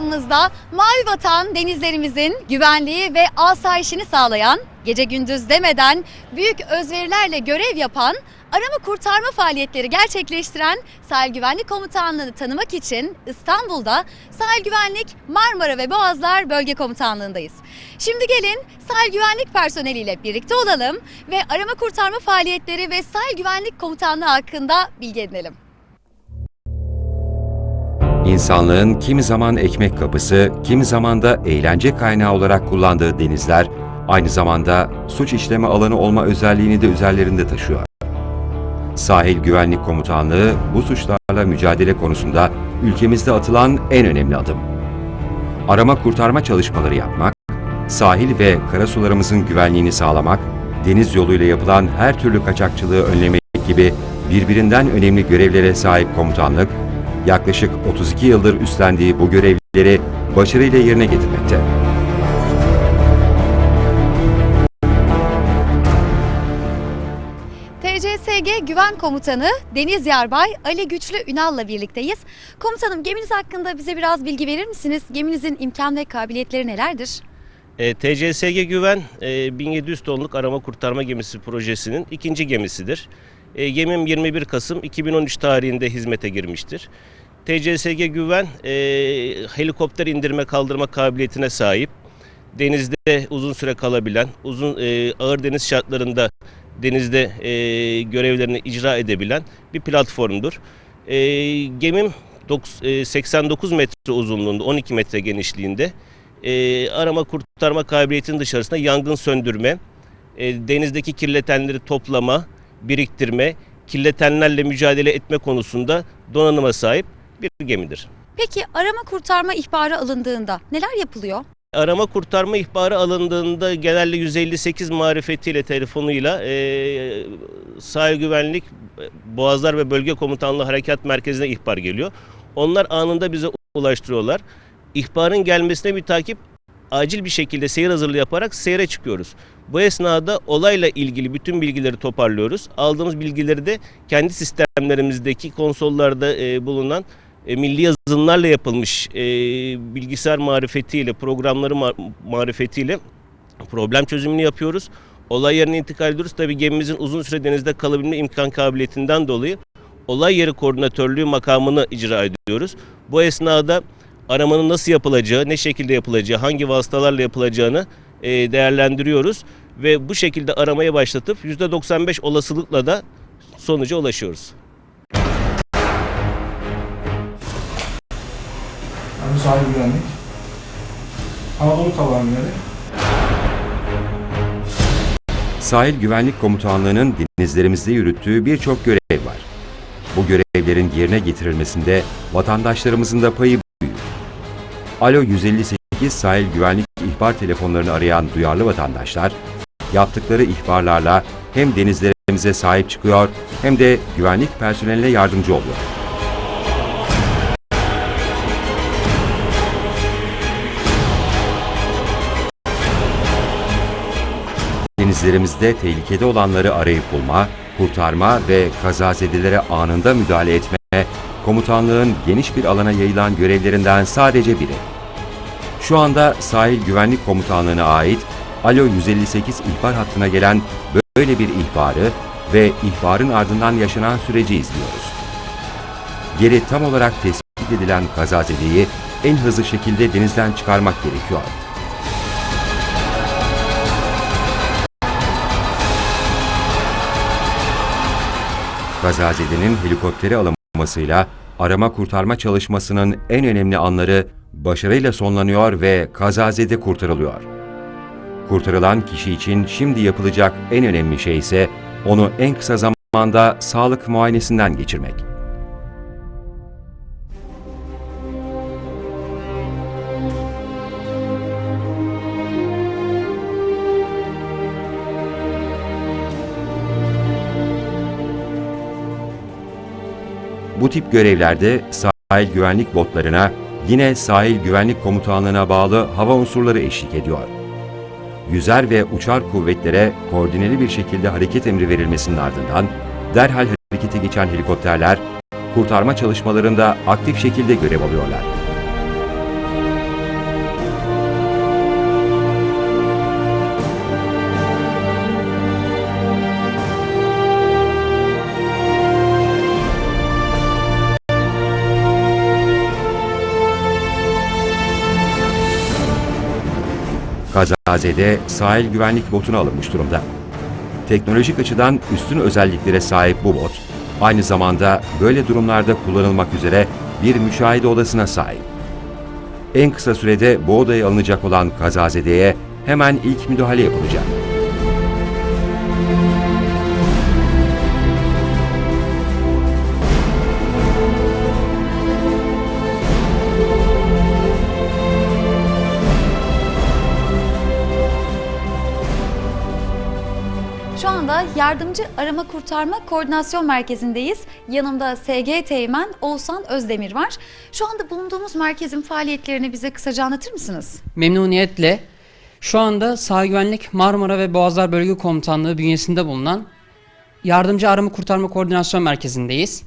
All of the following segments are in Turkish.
programımızda Mavi Vatan denizlerimizin güvenliği ve asayişini sağlayan, gece gündüz demeden büyük özverilerle görev yapan, arama kurtarma faaliyetleri gerçekleştiren Sahil Güvenlik Komutanlığı'nı tanımak için İstanbul'da Sahil Güvenlik Marmara ve Boğazlar Bölge Komutanlığı'ndayız. Şimdi gelin sahil güvenlik personeliyle birlikte olalım ve arama kurtarma faaliyetleri ve sahil güvenlik komutanlığı hakkında bilgi edinelim. İnsanlığın kimi zaman ekmek kapısı, kimi zaman da eğlence kaynağı olarak kullandığı denizler, aynı zamanda suç işleme alanı olma özelliğini de üzerlerinde taşıyor. Sahil Güvenlik Komutanlığı bu suçlarla mücadele konusunda ülkemizde atılan en önemli adım. Arama kurtarma çalışmaları yapmak, sahil ve karasularımızın güvenliğini sağlamak, deniz yoluyla yapılan her türlü kaçakçılığı önlemek gibi birbirinden önemli görevlere sahip komutanlık, yaklaşık 32 yıldır üstlendiği bu görevleri başarıyla yerine getirmekte. TCSG Güven Komutanı Deniz Yarbay Ali Güçlü Ünal'la birlikteyiz. Komutanım geminiz hakkında bize biraz bilgi verir misiniz? Geminizin imkan ve kabiliyetleri nelerdir? E, TCSG Güven e, 1700 tonluk arama kurtarma gemisi projesinin ikinci gemisidir. E, gemim 21 Kasım 2013 tarihinde hizmete girmiştir. TCSG Güven e, helikopter indirme kaldırma kabiliyetine sahip. Denizde uzun süre kalabilen, uzun e, ağır deniz şartlarında denizde e, görevlerini icra edebilen bir platformdur. E, gemim dok- e, 89 metre uzunluğunda, 12 metre genişliğinde e, arama kurtarma kabiliyetinin dışarısında yangın söndürme, e, denizdeki kirletenleri toplama, biriktirme, kirletenlerle mücadele etme konusunda donanıma sahip bir gemidir. Peki arama kurtarma ihbarı alındığında neler yapılıyor? Arama kurtarma ihbarı alındığında genelde 158 marifetiyle telefonuyla e, sahil güvenlik Boğazlar ve Bölge Komutanlığı Harekat Merkezi'ne ihbar geliyor. Onlar anında bize ulaştırıyorlar. İhbarın gelmesine bir takip acil bir şekilde seyir hazırlığı yaparak seyre çıkıyoruz. Bu esnada olayla ilgili bütün bilgileri toparlıyoruz. Aldığımız bilgileri de kendi sistemlerimizdeki konsollarda e, bulunan e, milli yazılımlarla yapılmış e, bilgisayar marifetiyle, programları ma- marifetiyle problem çözümünü yapıyoruz. Olay yerine intikal ediyoruz. Tabii gemimizin uzun süre denizde kalabilme imkan kabiliyetinden dolayı olay yeri koordinatörlüğü makamını icra ediyoruz. Bu esnada aramanın nasıl yapılacağı, ne şekilde yapılacağı, hangi vasıtalarla yapılacağını e, değerlendiriyoruz. Ve bu şekilde aramaya başlatıp %95 olasılıkla da sonuca ulaşıyoruz. Yani sahil güvenlik. Anadolu tabanları. Sahil Güvenlik Komutanlığı'nın denizlerimizde yürüttüğü birçok görev var. Bu görevlerin yerine getirilmesinde vatandaşlarımızın da payı. Alo 158 sahil güvenlik ihbar telefonlarını arayan duyarlı vatandaşlar, yaptıkları ihbarlarla hem denizlerimize sahip çıkıyor hem de güvenlik personeline yardımcı oluyor. Denizlerimizde tehlikede olanları arayıp bulma, kurtarma ve kazazedelere anında müdahale etme, komutanlığın geniş bir alana yayılan görevlerinden sadece biri. Şu anda Sahil Güvenlik Komutanlığı'na ait Alo 158 ihbar hattına gelen böyle bir ihbarı ve ihbarın ardından yaşanan süreci izliyoruz. Geri tam olarak tespit edilen kazazedeyi en hızlı şekilde denizden çıkarmak gerekiyor. Kazazedenin helikoptere alınmasıyla arama kurtarma çalışmasının en önemli anları başarıyla sonlanıyor ve kazazede kurtarılıyor. Kurtarılan kişi için şimdi yapılacak en önemli şey ise onu en kısa zamanda sağlık muayenesinden geçirmek. Bu tip görevlerde sahil güvenlik botlarına yine sahil güvenlik komutanlığına bağlı hava unsurları eşlik ediyor. Yüzer ve uçar kuvvetlere koordineli bir şekilde hareket emri verilmesinin ardından derhal harekete geçen helikopterler kurtarma çalışmalarında aktif şekilde görev alıyorlar. Kazazede sahil güvenlik botuna alınmış durumda. Teknolojik açıdan üstün özelliklere sahip bu bot, aynı zamanda böyle durumlarda kullanılmak üzere bir müşahede odasına sahip. En kısa sürede bu odaya alınacak olan kazazedeye hemen ilk müdahale yapılacak. Yardımcı Arama Kurtarma Koordinasyon Merkezi'ndeyiz. Yanımda SG Teğmen Oğuzhan Özdemir var. Şu anda bulunduğumuz merkezin faaliyetlerini bize kısaca anlatır mısınız? Memnuniyetle. Şu anda Sağ Güvenlik Marmara ve Boğazlar Bölge Komutanlığı bünyesinde bulunan Yardımcı Arama Kurtarma Koordinasyon Merkezi'ndeyiz.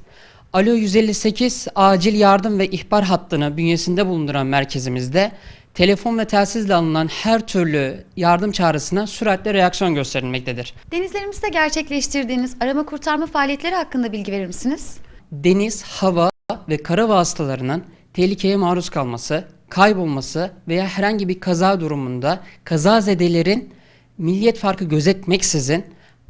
Alo 158 acil yardım ve ihbar hattını bünyesinde bulunduran merkezimizde telefon ve telsizle alınan her türlü yardım çağrısına süratle reaksiyon gösterilmektedir. Denizlerimizde gerçekleştirdiğiniz arama kurtarma faaliyetleri hakkında bilgi verir misiniz? deniz, hava ve kara vasıtalarının tehlikeye maruz kalması, kaybolması veya herhangi bir kaza durumunda kazazedelerin milliyet farkı gözetmeksizin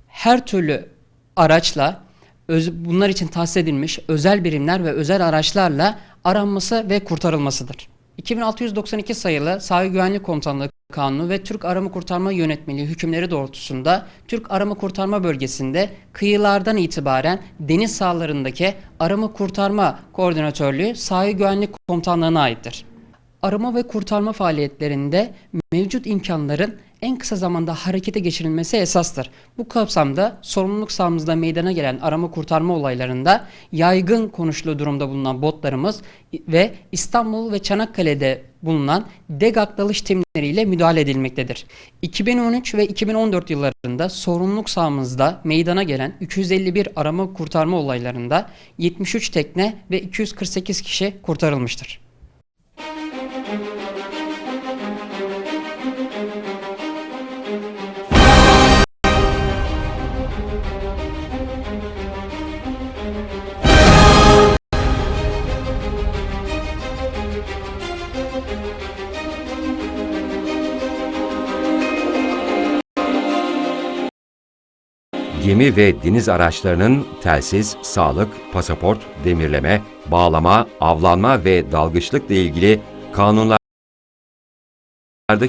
her türlü araçla öz- bunlar için tahsis edilmiş özel birimler ve özel araçlarla aranması ve kurtarılmasıdır. 2692 sayılı Sahil Güvenlik Komutanlığı Kanunu ve Türk Arama Kurtarma Yönetmeliği hükümleri doğrultusunda Türk Arama Kurtarma Bölgesi'nde kıyılardan itibaren deniz sahalarındaki arama kurtarma koordinatörlüğü Sahil Güvenlik Komutanlığı'na aittir. Arama ve kurtarma faaliyetlerinde mevcut imkanların en kısa zamanda harekete geçirilmesi esastır. Bu kapsamda sorumluluk sahamızda meydana gelen arama kurtarma olaylarında yaygın konuşulu durumda bulunan botlarımız ve İstanbul ve Çanakkale'de bulunan DEGAK dalış timleriyle müdahale edilmektedir. 2013 ve 2014 yıllarında sorumluluk sahamızda meydana gelen 251 arama kurtarma olaylarında 73 tekne ve 248 kişi kurtarılmıştır. Gemi ve deniz araçlarının telsiz, sağlık, pasaport, demirleme, bağlama, avlanma ve dalgıçlıkla ilgili kanunlardaki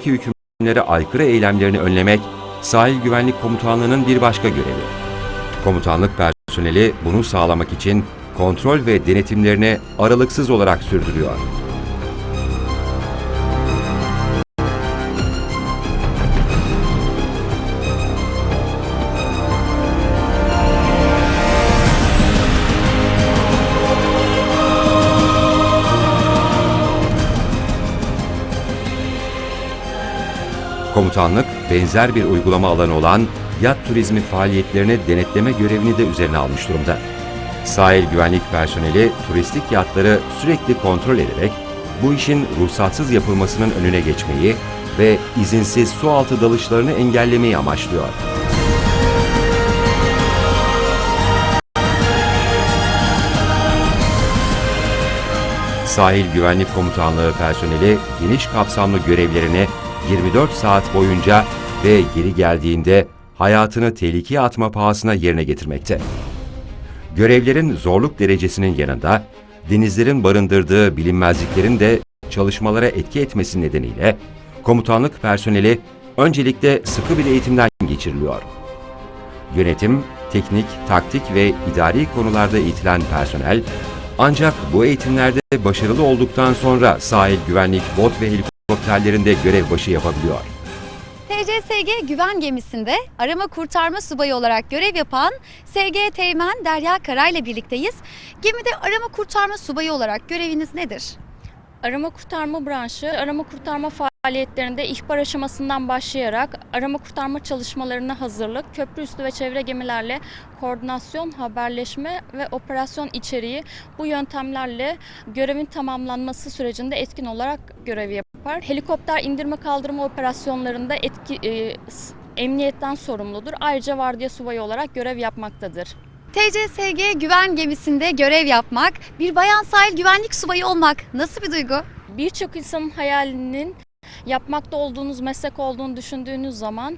hükümlere aykırı eylemlerini önlemek Sahil Güvenlik Komutanlığı'nın bir başka görevi. Komutanlık personeli bunu sağlamak için kontrol ve denetimlerini aralıksız olarak sürdürüyor. Komutanlık benzer bir uygulama alanı olan yat turizmi faaliyetlerini denetleme görevini de üzerine almış durumda. Sahil güvenlik personeli turistik yatları sürekli kontrol ederek bu işin ruhsatsız yapılmasının önüne geçmeyi ve izinsiz sualtı dalışlarını engellemeyi amaçlıyor. Sahil Güvenlik Komutanlığı personeli geniş kapsamlı görevlerini 24 saat boyunca ve geri geldiğinde hayatını tehlikeye atma pahasına yerine getirmekte. Görevlerin zorluk derecesinin yanında denizlerin barındırdığı bilinmezliklerin de çalışmalara etki etmesi nedeniyle komutanlık personeli öncelikle sıkı bir eğitimden geçiriliyor. Yönetim, teknik, taktik ve idari konularda eğitilen personel ancak bu eğitimlerde başarılı olduktan sonra sahil güvenlik bot ve helikopterlerinde görev başı yapabiliyor. TCSG güven gemisinde arama kurtarma subayı olarak görev yapan SG Teğmen Derya Karay ile birlikteyiz. Gemide arama kurtarma subayı olarak göreviniz nedir? Arama kurtarma branşı, arama kurtarma faaliyetlerinde ihbar aşamasından başlayarak arama kurtarma çalışmalarına hazırlık, köprü üstü ve çevre gemilerle koordinasyon, haberleşme ve operasyon içeriği bu yöntemlerle görevin tamamlanması sürecinde etkin olarak görev yapar. Helikopter indirme kaldırma operasyonlarında etki, e, emniyetten sorumludur. Ayrıca vardiya subayı olarak görev yapmaktadır. TCSG güven gemisinde görev yapmak, bir bayan sahil güvenlik subayı olmak nasıl bir duygu? Birçok insanın hayalinin Yapmakta olduğunuz meslek olduğunu düşündüğünüz zaman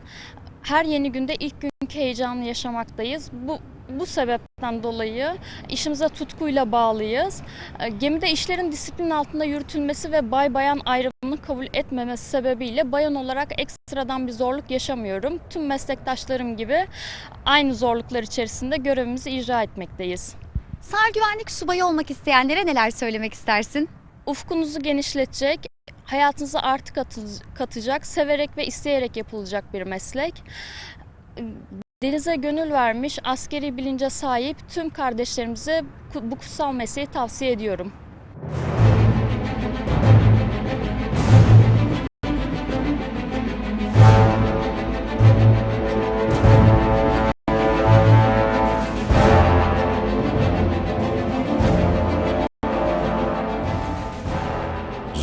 her yeni günde ilk günkü heyecanı yaşamaktayız. Bu bu sebepten dolayı işimize tutkuyla bağlıyız. E, Gemide işlerin disiplin altında yürütülmesi ve bay bayan ayrımını kabul etmemesi sebebiyle bayan olarak ekstradan bir zorluk yaşamıyorum. Tüm meslektaşlarım gibi aynı zorluklar içerisinde görevimizi icra etmekteyiz. Sahil güvenlik subayı olmak isteyenlere neler söylemek istersin? Ufkunuzu genişletecek, hayatınıza artı katacak, severek ve isteyerek yapılacak bir meslek. Denize gönül vermiş, askeri bilince sahip tüm kardeşlerimize bu kutsal mesleği tavsiye ediyorum.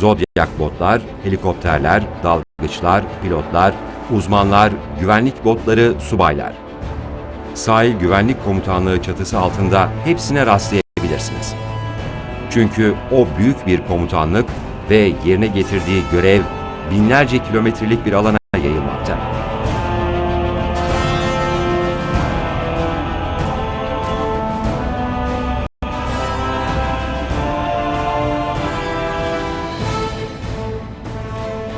Zodyak botlar, helikopterler, dalgıçlar, pilotlar, uzmanlar, güvenlik botları, subaylar. Sahil Güvenlik Komutanlığı çatısı altında hepsine rastlayabilirsiniz. Çünkü o büyük bir komutanlık ve yerine getirdiği görev binlerce kilometrelik bir alana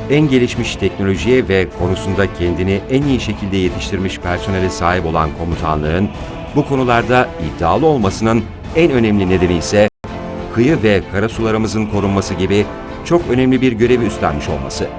en gelişmiş teknolojiye ve konusunda kendini en iyi şekilde yetiştirmiş personele sahip olan komutanlığın bu konularda iddialı olmasının en önemli nedeni ise kıyı ve karasularımızın korunması gibi çok önemli bir görevi üstlenmiş olması.